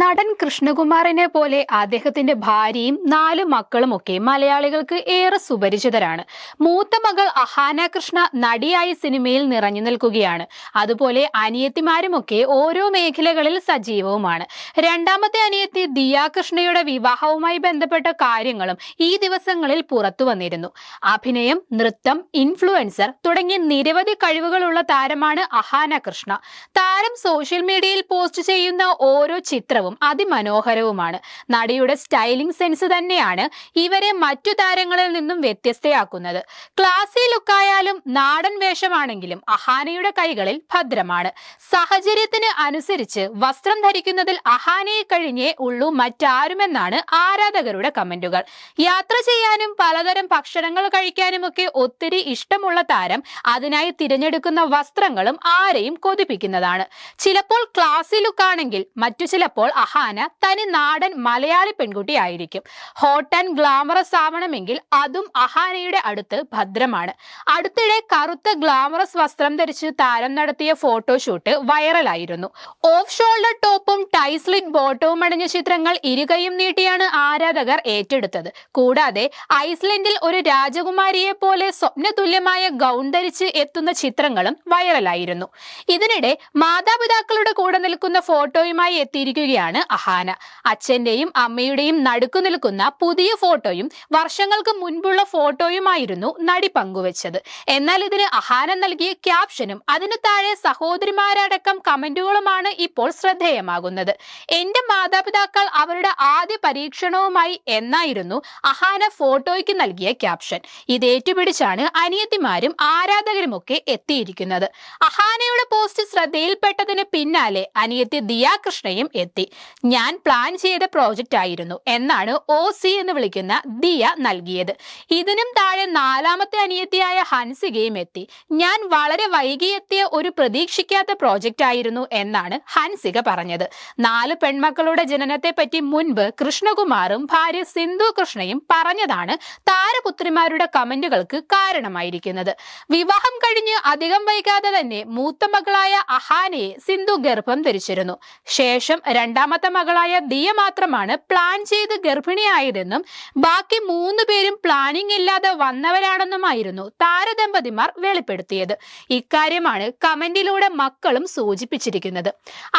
നടൻ കൃഷ്ണകുമാറിനെ പോലെ അദ്ദേഹത്തിന്റെ ഭാര്യയും നാല് മക്കളുമൊക്കെ മലയാളികൾക്ക് ഏറെ സുപരിചിതരാണ്. മൂത്ത മകൾ അഹാന കൃഷ്ണ നടിയായി സിനിമയിൽ നിറഞ്ഞു നിൽക്കുകയാണ്. അതുപോലെ അനിയത്തിമാരുമൊക്കെ ഓരോ മേഖലകളിൽ സജീവവുമാണ്. രണ്ടാമത്തെ അനിയത്തി ദിയാ കൃഷ്ണയുടെ വിവാഹവുമായി ബന്ധപ്പെട്ട കാര്യങ്ങളും ഈ ദിവസങ്ങളിൽ പുറത്തു വന്നിരുന്നു. അഭിനയം നൃത്തം ഇൻഫ്ലുവൻസർ തുടങ്ങി നിരവധി കഴിവുകളുള്ള താരമാണ് അഹാന കൃഷ്ണ. താരം സോഷ്യൽ മീഡിയയിൽ പോസ്റ്റ് ചെയ്യുന്ന ഓരോ ചിത്രവും അതിമനോഹരവുമാണ്. നടിയുടെ സ്റ്റൈലിംഗ് സെൻസ് തന്നെയാണ് ഇവരെ മറ്റു താരങ്ങളിൽ നിന്നും വ്യത്യസ്തയാക്കുന്നത്. ക്ലാസി ലുക്കായാലും നാടൻ വേഷമാണെങ്കിലും അഹാനയുടെ കൈകളിൽ ഭദ്രമാണ്. സാഹചര്യത്തിന് അനുസരിച്ച് വസ്ത്രം ധരിക്കുന്നതിൽ അഹാനയെ കഴിഞ്ഞേ ഉള്ളൂ മറ്റാരുമെന്നാണ് ആരാധകരുടെ കമന്റുകൾ. യാത്ര ചെയ്യാനും പലതരം ഭക്ഷണങ്ങൾ കഴിക്കാനുമൊക്കെ ഒത്തിരി ഇഷ്ടമുള്ള താരം അതിനായി തിരഞ്ഞെടുക്കുന്ന വസ്ത്രങ്ങളും ആരെയും കൊതിപ്പിക്കുന്നതാണ്. ചിലപ്പോൾ ക്ലാസി ലുക്കാണെങ്കിൽ മറ്റു ചിലപ്പോൾ അഹാന തനി നാടൻ മലയാളി പെൺകുട്ടിയായിരിക്കും ഹോട്ട് ആൻഡ് ഗ്ലാമറസ് ആവണമെങ്കിൽ അതും അഹാനയുടെ അടുത്ത് ഭദ്രമാണ്. അടുത്തിടെ കറുത്ത ഗ്ലാമറസ് വസ്ത്രം ധരിച്ച് താരം നടത്തിയ ഫോട്ടോഷൂട്ട് വൈറലായിരുന്നു ഓഫ് ഷോൾഡർ ടോപ്പും ടൈസ്ലിറ്റ് ബോട്ടവും അണിഞ്ഞ ചിത്രങ്ങൾ ഇരുകൈയും നീട്ടിയാണ് ആരാധകർ ഏറ്റെടുത്തത്. കൂടാതെ ഐസ്ലൻഡിൽ ഒരു രാജകുമാരിയെ പോലെ സ്വപ്നതുല്യമായ ഗൗൺ ധരിച്ച് എത്തുന്ന ചിത്രങ്ങളും വൈറലായിരുന്നു. ഇതിനിടെ മാതാപിതാക്കളുടെ കൂടെ നിൽക്കുന്ന ഫോട്ടോയുമായി എത്തിയിരിക്കുകയാണ് അഹാന. അച്ഛന്റെയും അമ്മയുടെയും നടുക്കു നിൽക്കുന്ന പുതിയ ഫോട്ടോയും വർഷങ്ങൾക്ക് മുൻപുള്ള ഫോട്ടോയുമായിരുന്നു നടി പങ്കുവച്ചത്. എന്നാൽ ഇതിന് അഹാന നൽകിയ ക്യാപ്ഷനും അതിനു താഴെ സഹോദരിമാരടക്കം കമന്റുകളുമാണ് ഇപ്പോൾ ശ്രദ്ധേയമാകുന്നത്. എന്റെ മാതാപിതാക്കൾ അവരുടെ ആദ്യ പരീക്ഷണവുമായി എന്നായിരുന്നു അഹാന ഫോട്ടോയ്ക്ക് നൽകിയ ക്യാപ്ഷൻ. ഇത് ഏറ്റുപിടിച്ചാണ് അനിയത്തിമാരും ആരാധകരുമൊക്കെ എത്തിയിരിക്കുന്നത്. അഹാനയുടെ പോസ്റ്റ് ശ്രദ്ധയിൽപ്പെട്ടതിന് പിന്നാലെ അനിയത്തി ദിയ കൃഷ്ണയും എത്തി. ഞാൻ പ്ലാൻ ചെയ്ത പ്രോജക്റ്റ് ആയിരുന്നു എന്നാണ് ഒ സി എന്ന് വിളിക്കുന്ന ദിയ നൽകിയത്. ഇതിനും താഴെ നാലാമത്തെ അനിയത്തിയായ ഹൻസികയും എത്തി. ഞാൻ വളരെ വൈകിയെത്തിയ ഒരു പ്രതീക്ഷിക്കാത്ത പ്രോജക്റ്റ് ആയിരുന്നു എന്നാണ് ഹൻസിക പറഞ്ഞത്. നാല് പെൺമക്കളുടെ ജനനത്തെ പറ്റി മുൻപ് കൃഷ്ണകുമാറും ഭാര്യ സിന്ധു കൃഷ്ണയും പറഞ്ഞതാണ് താരപുത്രിമാരുടെ കമന്റുകൾക്ക് കാരണമായിരിക്കുന്നത്. വിവാഹം കഴിഞ്ഞ് അധികം വൈകാതെ തന്നെ മൂത്ത മകളായ അഹാനയെ സിന്ധു ഗർഭം ധരിച്ചിരുന്നു. ശേഷം രണ്ടാമത്തെ മകളായ ദിയ മാത്രമാണ് പ്ലാൻ ചെയ്ത് ഗർഭിണിയായതെന്നും ബാക്കി മൂന്ന് പേരും പ്ലാനിംഗ് ഇല്ലാതെ വന്നവരാണെന്നുമായിരുന്നു താരദമ്പതിമാർ വെളിപ്പെടുത്തിയത്. ഇക്കാര്യമാണ് കമന്റിലൂടെ മക്കളും സൂചിപ്പിച്ചിരിക്കുന്നത്.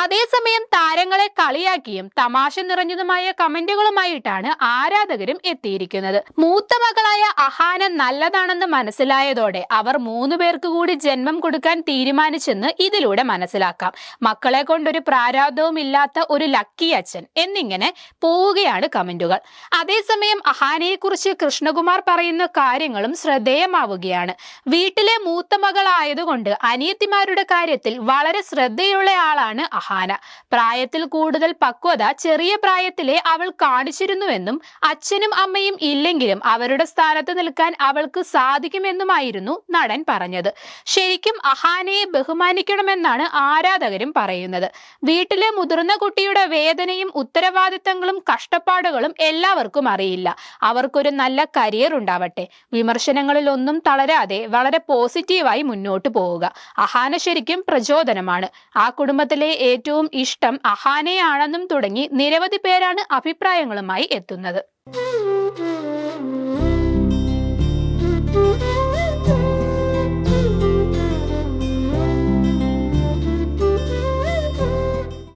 അതേസമയം താരങ്ങളെ കളിയാക്കിയും തമാശ നിറഞ്ഞതുമായ കമന്റുകളുമായിട്ടാണ് ആരാധകരും എത്തിയിരിക്കുന്നത്. മൂത്ത മകളായ അഹാന നല്ലതാണെന്ന് മനസ്സിലായതോടെ അവർ മൂന്നു പേർക്ക് കൂടി ജന്മം കൊടുക്കാൻ തീരുമാനിച്ചെന്ന് ഇതിലൂടെ മനസ്സിലാക്കാം. മക്കളെ കൊണ്ടൊരു പ്രാരാബ്ധവും ഇല്ലാത്ത ഒരു ലക്കി അച്ഛൻ എന്നിങ്ങനെ പോവുകയാണ് കമന്റുകൾ. അതേസമയം അഹാനയെക്കുറിച്ച് കൃഷ്ണകുമാർ പറയുന്ന കാര്യങ്ങളും ശ്രദ്ധേയമാവുകയാണ്. വീട്ടിലെ മൂത്ത മകളായതുകൊണ്ട് അനിയത്തിമാരുടെ കാര്യത്തിൽ വളരെ ശ്രദ്ധയുള്ള ആളാണ് അഹാന. പ്രായത്തിൽ കൂടുതൽ പക്വത ചെറിയ പ്രായത്തിലെ അവൾ കാണിച്ചിരുന്നുവെന്നും അച്ഛനും അമ്മയും ഇല്ലെങ്കിലും അവരുടെ സ്ഥാനത്ത് നിൽക്കാൻ അവൾക്ക് സാധിക്കുമെന്നുമായിരുന്നു നടൻ പറഞ്ഞത്. ശരിക്കും അഹാനയെ ബഹുമാനിക്കണമെന്നാണ് ആരാധകരും പറയുന്നത്. വീട്ടിലെ മുതിർന്ന കുട്ടിയുടെ വേദനയും ഉത്തരവാദിത്തങ്ങളും കഷ്ടപ്പാടുകളും എല്ലാവർക്കും അറിയില്ല. അവർക്കൊരു നല്ല കരിയർ ഉണ്ടാവട്ടെ. വിമർശനങ്ങളിൽ ഒന്നും തളരാതെ വളരെ പോസിറ്റീവായി മുന്നോട്ട് പോവുക. അഹാന ശരിക്കും പ്രചോദനമാണ്. ആ കുടുംബത്തിലെ ഏറ്റവും ഇഷ്ടം അഹാനയാണെന്നും തുടങ്ങി നിരവധി പേരാണ് അഭിപ്രായങ്ങളുമായി എത്തുന്നത്